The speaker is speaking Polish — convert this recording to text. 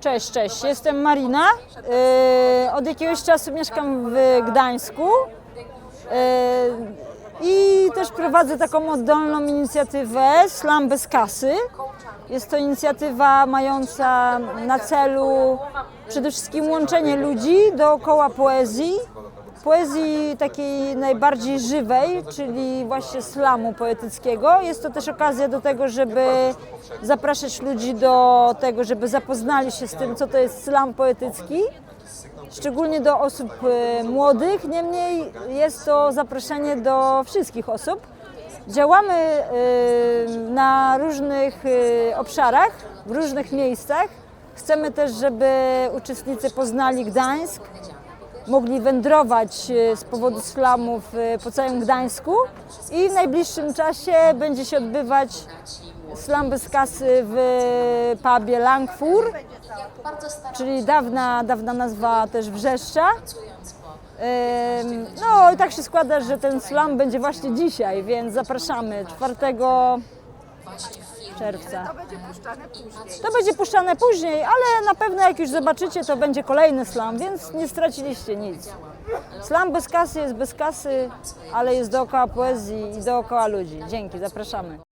Cześć, cześć. Jestem Marina. Yy, Od jakiegoś czasu mieszkam w Gdańsku. Yy, I też prowadzę taką oddolną inicjatywę Slam bez kasy. Jest to inicjatywa mająca na celu przede wszystkim łączenie ludzi dookoła poezji. Poezji takiej najbardziej żywej, czyli właśnie slamu poetyckiego. Jest to też okazja do tego, żeby zapraszać ludzi do tego, żeby zapoznali się z tym, co to jest slam poetycki szczególnie do osób e, młodych, niemniej jest to zaproszenie do wszystkich osób. Działamy e, na różnych e, obszarach, w różnych miejscach. Chcemy też, żeby uczestnicy poznali Gdańsk, mogli wędrować e, z powodu slamów e, po całym Gdańsku i w najbliższym czasie będzie się odbywać slam bez kasy w pubie Langfur czyli dawna, dawna nazwa też Wrzeszcza. No i tak się składa, że ten slam będzie właśnie dzisiaj, więc zapraszamy 4 czerwca. To będzie puszczane później. To będzie puszczane później, ale na pewno jak już zobaczycie, to będzie kolejny slam, więc nie straciliście nic. Slam bez kasy jest bez kasy, ale jest dookoła poezji i dookoła ludzi. Dzięki, zapraszamy.